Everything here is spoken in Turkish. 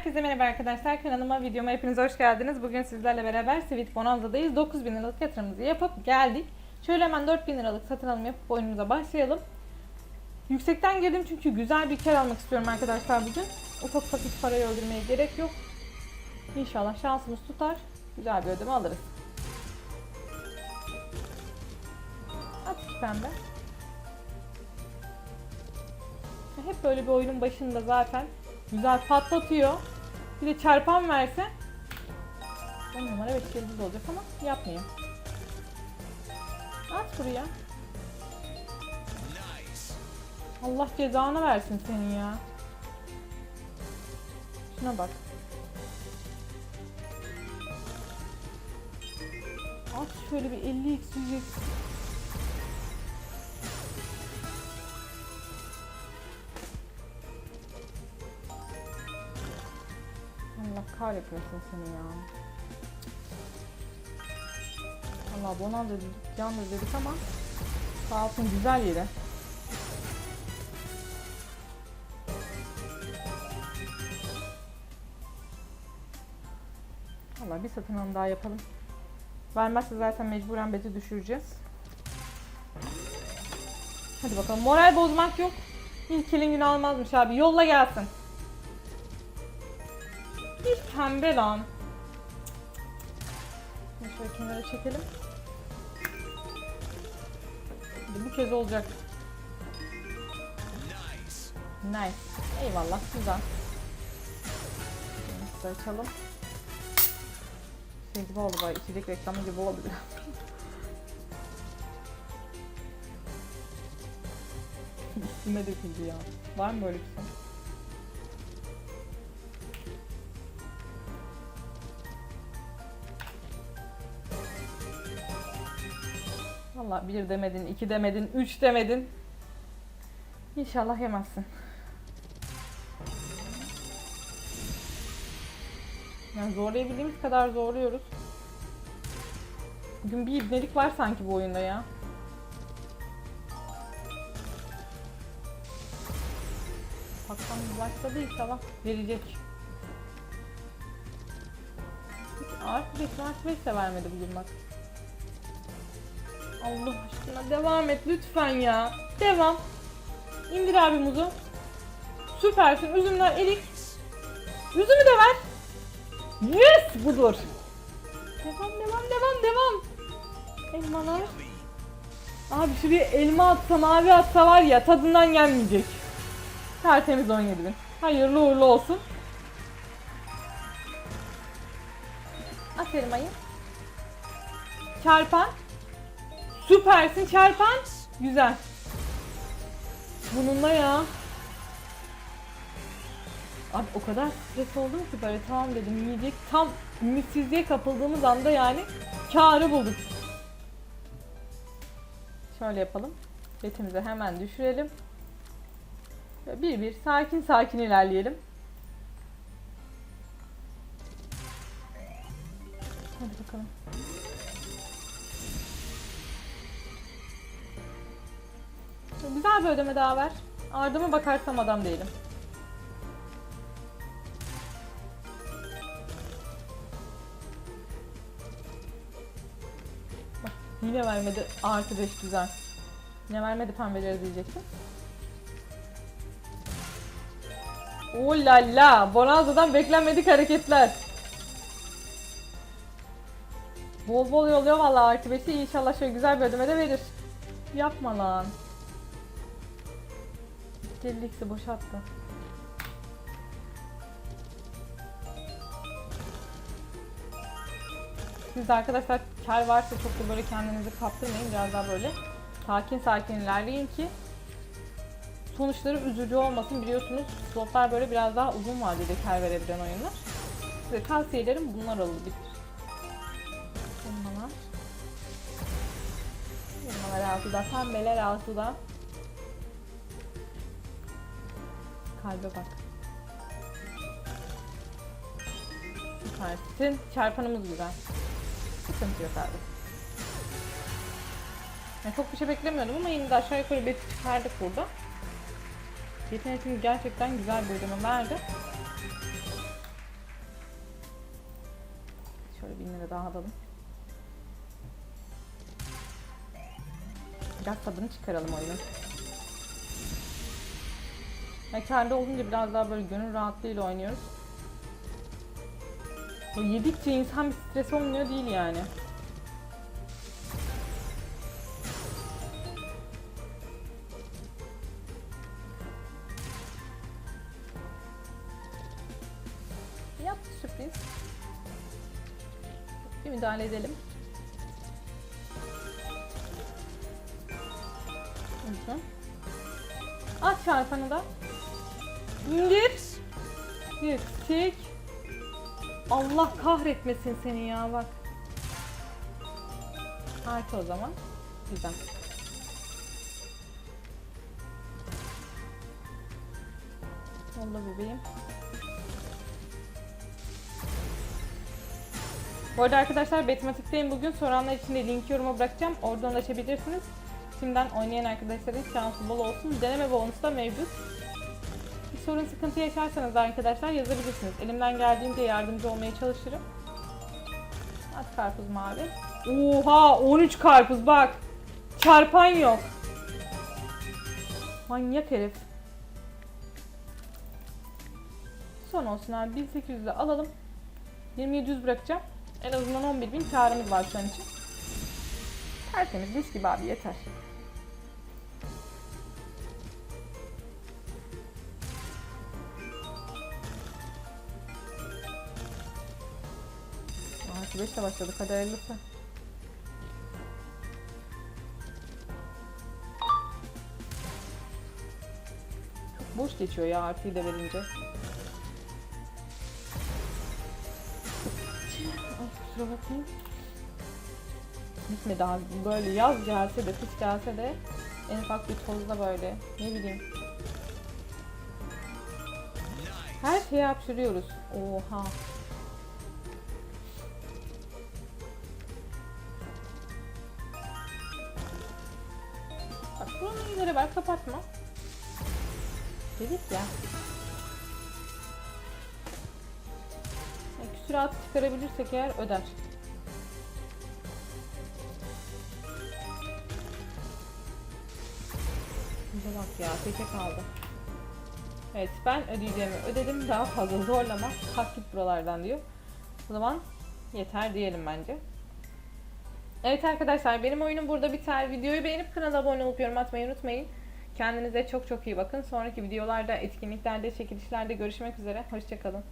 Herkese merhaba arkadaşlar. Kanalıma, videoma hepiniz hoş geldiniz. Bugün sizlerle beraber Sweet Bonanza'dayız. 9000 liralık yatırımımızı yapıp geldik. Şöyle hemen 4000 liralık satın alım yapıp oyunumuza başlayalım. Yüksekten girdim çünkü güzel bir kar almak istiyorum arkadaşlar bugün. Ufak ufak hiç parayı öldürmeye gerek yok. İnşallah şansımız tutar. Güzel bir ödeme alırız. At iki pembe. Hep böyle bir oyunun başında zaten güzel patlatıyor. Bir de çarpan verse 10 numara evet yıldız olacak ama yapmıyor. At buraya. Allah cezanı versin senin ya. Şuna bak. At şöyle bir 50 x Allah kahretmesin seni ya. Allah Bonanza dedik, yalnız dedik ama sağ olsun güzel yeri. Allah bir satın alım daha yapalım. Vermezse zaten mecburen beti düşüreceğiz. Hadi bakalım. Moral bozmak yok. İlk elin günü almazmış abi. Yolla gelsin. Bir pembe lan. Şöyle kenara çekelim. Bu kez olacak. Nice. Eyvallah güzel. Şöyle açalım. Şey gibi oldu böyle içecek reklamı gibi oldu biraz. Üstüme döküldü ya. Var mı böyle bir şey? Valla bir demedin, iki demedin, üç demedin. İnşallah yemezsin. Yani zorlayabildiğimiz kadar zorluyoruz. Bugün bir ibnelik var sanki bu oyunda ya. Baktan başladı inşallah verecek. Artı 5, artı 5 de vermedi bugün bak. Allah aşkına devam et lütfen ya. Devam. İndir abi muzu. Süpersin. Üzümler erik. Üzümü de ver. Yes budur. Devam devam devam devam. Elmalar. Abi şuraya elma atsa mavi atsa var ya tadından gelmeyecek. Tertemiz 17 bin. Hayırlı uğurlu olsun. At elmayı. Çarpan. Süpersin çarpan. Güzel. Bununla ya. Abi o kadar stres oldum ki böyle tamam dedim yiyecek. Tam ümitsizliğe kapıldığımız anda yani karı bulduk. Şöyle yapalım. Betimizi hemen düşürelim. Ve bir bir sakin sakin ilerleyelim. Hadi bakalım. Güzel bir ödeme daha ver. Ardıma bakarsam adam değilim. Bak yine vermedi artı 5 güzel. Yine vermedi pembeleri diyecektim. Oh la! Bonanza'dan beklenmedik hareketler. Bol bol yolluyor vallahi artı 5'i inşallah şöyle güzel bir ödeme de verir. Yapma lan. 50x'i boşalttı. Siz de arkadaşlar kar varsa çok da böyle kendinizi kaptırmayın. Biraz daha böyle sakin sakin ilerleyin ki sonuçları üzücü olmasın. Biliyorsunuz slotlar böyle biraz daha uzun vadede kar verebilen oyunlar. Size tavsiyelerim bunlar olabilir. Elmalar. Elmalar altıda, pembeler altıda. Kalbe bak. Kalpsin. Çarpanımız güzel. Sıkıntı yok abi. Yani çok bir şey beklemiyordum ama yine de aşağı yukarı beti çıkardık burada. Yetenekli gerçekten güzel bir ödeme verdi. Şöyle bin lira daha alalım. Biraz tadını çıkaralım oyunun. Kendi olunca biraz daha böyle gönül rahatlığıyla oynuyoruz. O yedikçe insan bir stres olmuyor değil yani. Yaptı sürpriz. Bir müdahale edelim. Hı hı. At çarpanı da. İndir. Yüksek. Allah kahretmesin seni ya bak. Harika o zaman. Güzel. Yolla bebeğim. Bu arada arkadaşlar Betmatik'teyim bugün. Soranlar için de link yoruma bırakacağım. Oradan ulaşabilirsiniz. Şimdiden oynayan arkadaşların şansı bol olsun. Deneme bonusu da mevcut. Sorun sıkıntı yaşarsanız da arkadaşlar yazabilirsiniz. Elimden geldiğince yardımcı olmaya çalışırım. At karpuz mavi. Oha 13 karpuz bak. Çarpan yok. Manyak herif. Son olsun abi 1800'de alalım. 2700 bırakacağım. En azından 11.000 karımız var şu an için. Tertemiz mis gibi abi yeter. Artı 5 ile başladık hadi hayırlısı. Boş geçiyor ya artıyı da verince. Ay kusura bakmayın. Bitmedi abi. Böyle yaz gelse de kış gelse de en ufak bir tozla böyle ne bileyim. Her şeyi hapşırıyoruz. Oha. Bak buranın iyileri var kapatma. Dedik ya. Ya Küsuratı çıkarabilirsek eğer öder. Bize bak ya teke kaldı. Evet ben ödeyeceğimi ödedim daha fazla zorlama kalk buralardan diyor. O zaman yeter diyelim bence. Evet arkadaşlar benim oyunum burada biter. Videoyu beğenip kanala abone olup yorum atmayı unutmayın. Kendinize çok çok iyi bakın. Sonraki videolarda, etkinliklerde, çekilişlerde görüşmek üzere. Hoşçakalın.